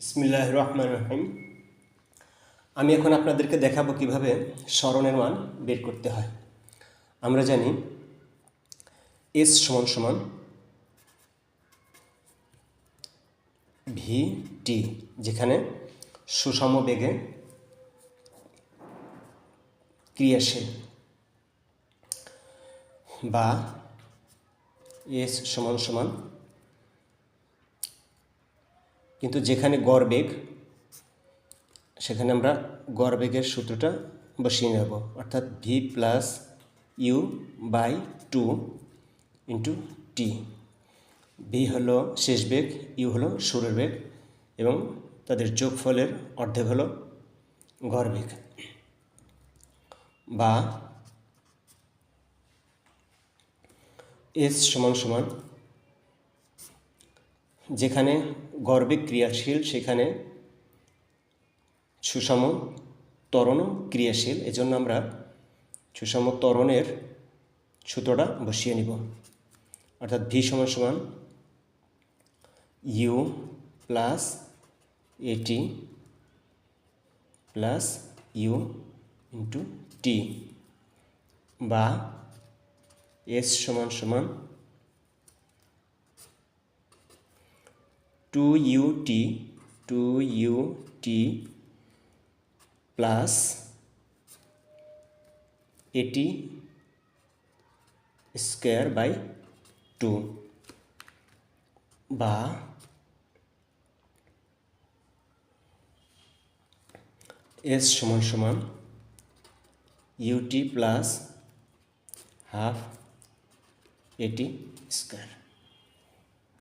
ইসমিল্লাহ রহমান রহিম। আমি এখন আপনাদেরকে দেখাবো কীভাবে স্মরণের মান বের করতে হয়। আমরা জানি এস সমান সমান ভি টি যেখানে সুষম বেগে ক্রিয়াশীল বা এস সমান সমান কিন্তু যেখানে গড় বেগ, সেখানে আমরা গড় বেগের সূত্রটা বসিয়ে নেব। অর্থাৎ V plus U by two into T V হলো শেষ বেগ ইউ হলো শুরুর বেগ এবং তাদের যোগফলের অর্ধেক হলো গড় বেগ। বা এস সমান সমান যেখানে গর্বে ক্রিয়াশীল, সেখানে সুষম ত্বরণও ক্রিয়াশীল। এজন্য আমরা সুষম ত্বরণের সুতোটা বসিয়ে নিব। অর্থাৎ ভি সমান সমান U plus A T plus U into T বা এস সমান সমান two U T two U T plus A T square by two বা এস সমান সমান U T plus half A T square